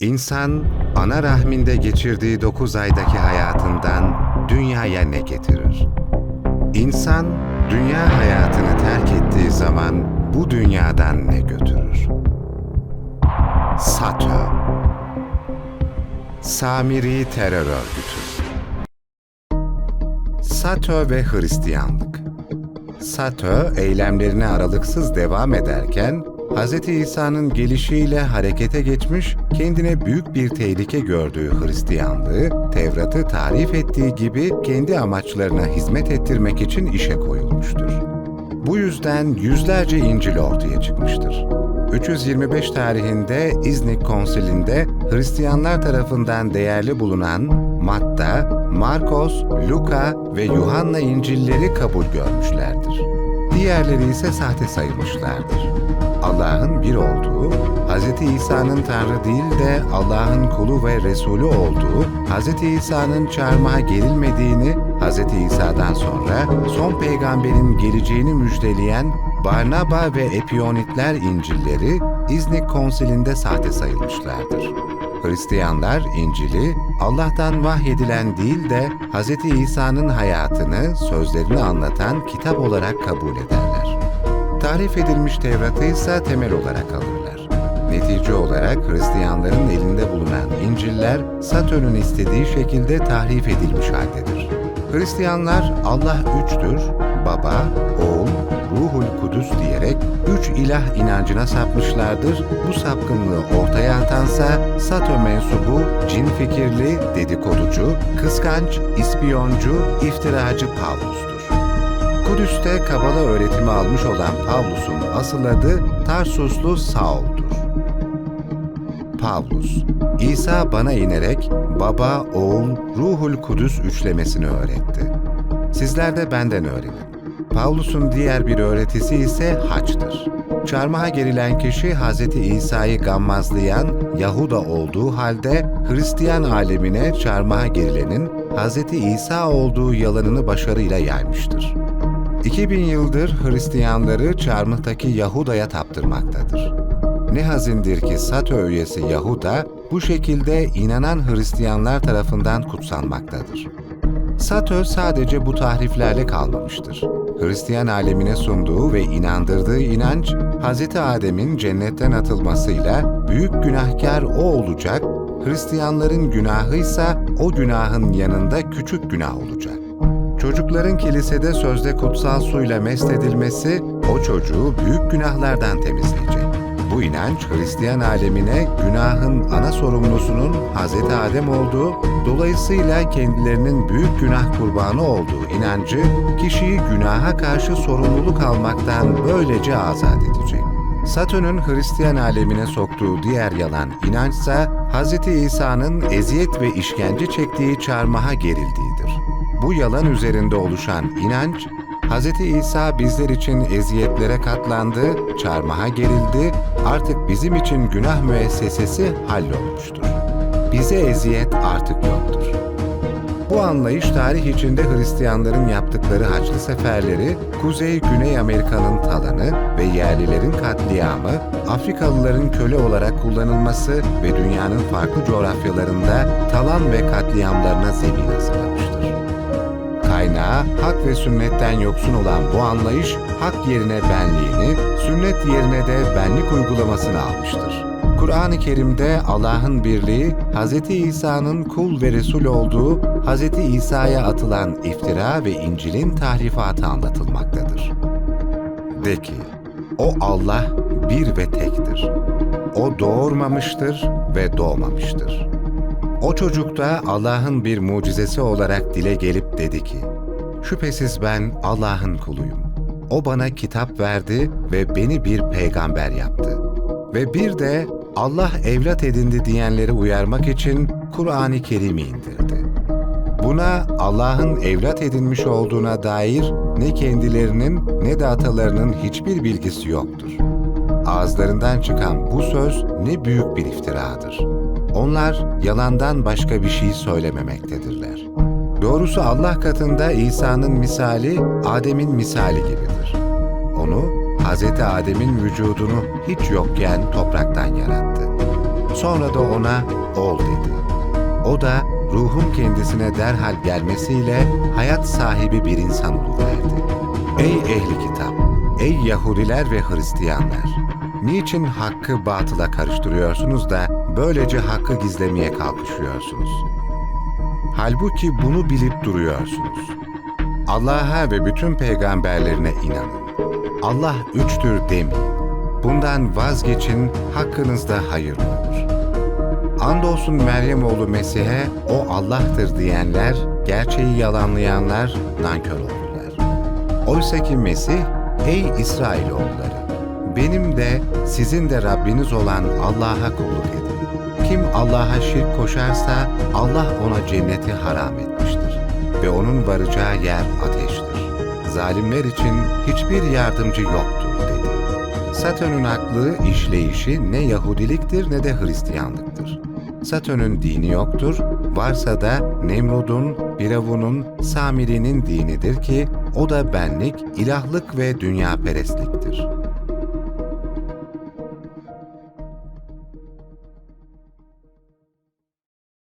İnsan, ana rahminde geçirdiği 9 aydaki hayatından dünyaya ne getirir? İnsan, dünya hayatını terk ettiği zaman bu dünyadan ne götürür? SATÖ Samiri Terör Örgütü SATÖ ve Hristiyanlık SATÖ eylemlerine aralıksız devam ederken Hz. İsa'nın gelişiyle harekete geçmiş, kendine büyük bir tehlike gördüğü Hristiyanlığı, Tevrat'ı tarif ettiği gibi kendi amaçlarına hizmet ettirmek için işe koyulmuştur. Bu yüzden yüzlerce İncil ortaya çıkmıştır. 325 tarihinde İznik Konsili'nde Hristiyanlar tarafından değerli bulunan Matta, Markos, Luka ve Yuhanna İncil'leri kabul görmüşlerdir. Diğerleri ise sahte sayılmışlardır. Allah'ın bir olduğu, Hz. İsa'nın Tanrı değil de Allah'ın kulu ve Resulü olduğu, Hz. İsa'nın çarmıha gerilmediğini, Hz. İsa'dan sonra son peygamberin geleceğini müjdeleyen Barnaba ve Epionitler İncil'leri İznik Konsili'nde sahte sayılmışlardır. Hristiyanlar İncil'i Allah'tan vahyedilen değil de Hz. İsa'nın hayatını, sözlerini anlatan kitap olarak kabul ederler. Tarif edilmiş Tevrat'ı ise temel olarak alırlar. Netice olarak Hristiyanların elinde bulunan İncil'ler Satürn'ün istediği şekilde tahrif edilmiş haldedir. Hristiyanlar Allah üçtür, Baba, Oğul, Ruhul Kudüs diyerek üç ilah inancına sapmışlardır. Bu sapkınlığı ortaya atansa Satö mensubu, cin fikirli, dedikoducu, kıskanç, ispiyoncu, iftiracı Pavlus'tur. Kudüs'te Kabala öğretimi almış olan Pavlus'un asıl adı Tarsuslu Saul'dur. Pavlus, İsa bana inerek Baba, Oğul, Ruhul Kudüs üçlemesini öğretti. Sizler de benden öğrenin. Pavlus'un diğer bir öğretisi ise haçtır. Çarmıha gerilen kişi Hz. İsa'yı gammazlayan Yahuda olduğu halde Hristiyan alemine çarmıha gerilenin Hz. İsa olduğu yalanını başarıyla yaymıştır. 2000 yıldır Hristiyanları çarmıhtaki Yahuda'ya taptırmaktadır. Ne hazindir ki Satö üyesi Yahuda bu şekilde inanan Hristiyanlar tarafından kutsanmaktadır. Satö sadece bu tahriflerle kalmamıştır. Hristiyan alemine sunduğu ve inandırdığı inanç, Hz. Adem'in cennetten atılmasıyla büyük günahkar o olacak, Hristiyanların günahıysa o günahın yanında küçük günah olacak. Çocukların kilisede sözde kutsal suyla mest edilmesi o çocuğu büyük günahlardan temizleyecek. Bu inanç Hristiyan alemine günahın ana sorumlusunun Hz. Adem olduğu, dolayısıyla kendilerinin büyük günah kurbanı olduğu inancı kişiyi günaha karşı sorumluluk almaktan böylece azat edecek. Satürn'ün Hristiyan alemine soktuğu diğer yalan inançsa Hz. İsa'nın eziyet ve işkence çektiği çarmıha gerildiğidir. Bu yalan üzerinde oluşan inanç, Hz. İsa bizler için eziyetlere katlandı, çarmıha gerildi, artık bizim için günah müessesesi hallolmuştur. Bize eziyet artık yoktur. Bu anlayış tarih içinde Hristiyanların yaptıkları Haçlı seferleri, Kuzey-Güney Amerika'nın talanı ve yerlilerin katliamı, Afrikalıların köle olarak kullanılması ve dünyanın farklı coğrafyalarında talan ve katliamlarına zemin hazırlamıştır. Kaynağı hak ve sünnetten yoksun olan bu anlayış, hak yerine benliğini, sünnet yerine de benlik uygulamasını almıştır. Kur'an-ı Kerim'de Allah'ın birliği, Hz. İsa'nın kul ve Resul olduğu, Hz. İsa'ya atılan iftira ve İncil'in tahrifatı anlatılmaktadır. De ki, o Allah bir ve tektir. O doğurmamıştır ve doğmamıştır. O çocukta Allah'ın bir mucizesi olarak dile gelip dedi ki, Şüphesiz ben Allah'ın kuluyum. O bana kitap verdi ve beni bir peygamber yaptı. Ve bir de Allah evlat edindi diyenleri uyarmak için Kur'an-ı Kerim'i indirdi. Buna Allah'ın evlat edinmiş olduğuna dair ne kendilerinin ne de atalarının hiçbir bilgisi yoktur. Ağızlarından çıkan bu söz ne büyük bir iftiradır. Onlar yalandan başka bir şey söylememektedirler. Doğrusu Allah katında İsa'nın misali Adem'in misali gibidir. Onu Hz. Adem'in vücudunu hiç yokken topraktan yarattı. Sonra da ona ol dedi. O da ruhun kendisine derhal gelmesiyle hayat sahibi bir insan oluverdi. Ey ehli kitap! Ey Yahudiler ve Hristiyanlar! Niçin hakkı batıla karıştırıyorsunuz da böylece hakkı gizlemeye kalkışıyorsunuz? Halbuki bunu bilip duruyorsunuz. Allah'a ve bütün peygamberlerine inanın. Allah üçtür demeyin. Bundan vazgeçin, hakkınızda hayırlı olur. Andolsun Meryem oğlu Mesih'e o Allah'tır diyenler, gerçeği yalanlayanlar nankör oldular. Oysa ki Mesih, ey İsrailoğulları, benim de sizin de Rabbiniz olan Allah'a kulluk edin. Kim Allah'a şirk koşarsa Allah ona cenneti haram etmiştir ve onun varacağı yer ateştir. Zalimler için hiçbir yardımcı yoktur dedi. Satürn'ün aklı, işleyişi ne Yahudiliktir ne de Hristiyanlıktır. Satürn'ün dini yoktur, varsa da Nemrud'un, Firavun'un, Samiri'nin dinidir ki o da benlik, ilahlık ve dünya perestliktir.